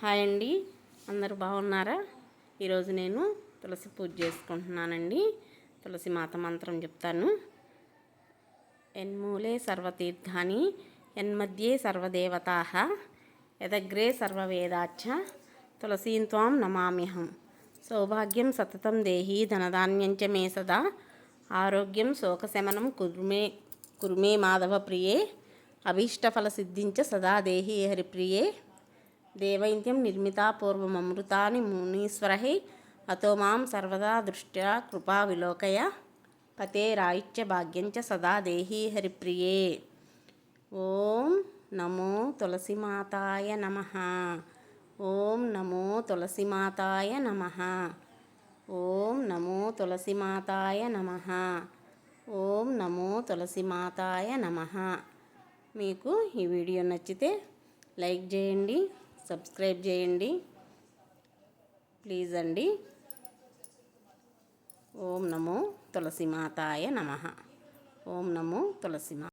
Hi అండి. అందరూ బాగున్నారా? ఈరోజు నేను తులసి పూజ చేసుకుంటున్నానండి. తులసి మాత మంత్రం చెప్తాను. ఎన్మూలే సర్వతీర్థాని ఎన్మధ్యే సర్వదేవతా యదగ్రే సర్వవేదాచ తులసీం త్వాం నమామ్యహం. సౌభాగ్యం సతతం దేహి ధనధాన్యంచ మే సదా. ఆరోగ్యం శోకశమనం కుర్మే కుర్మే మాధవ ప్రియే అభీష్టఫల సిద్ధించ సదా దేహి హరిప్రియే. దేవైంత్యం నిర్మితా పూర్వమమృతాని మునీశ్వరై అతో మాం సర్వదా దృష్ట్యా కృపా విలోకయ పతేరాయిత్య భాగ్యంచ సదా దేహి హరిప్రియే. ఓం నమో తులసిమాతాయ నమ. ఓం నమో తులసిమాతాయ నమ. ఓం నమో తులసిమాతాయ నమ. ఓం నమో తులసిమాతాయ నమ. మీకు ఈ వీడియో నచ్చితే లైక్ చేయండి సబ్స్క్రైబ్ చేయండి. ప్లీజ్ అండి. ఓం నమో తులసిమాతాయ నమ. ఓం నమో తులసిమా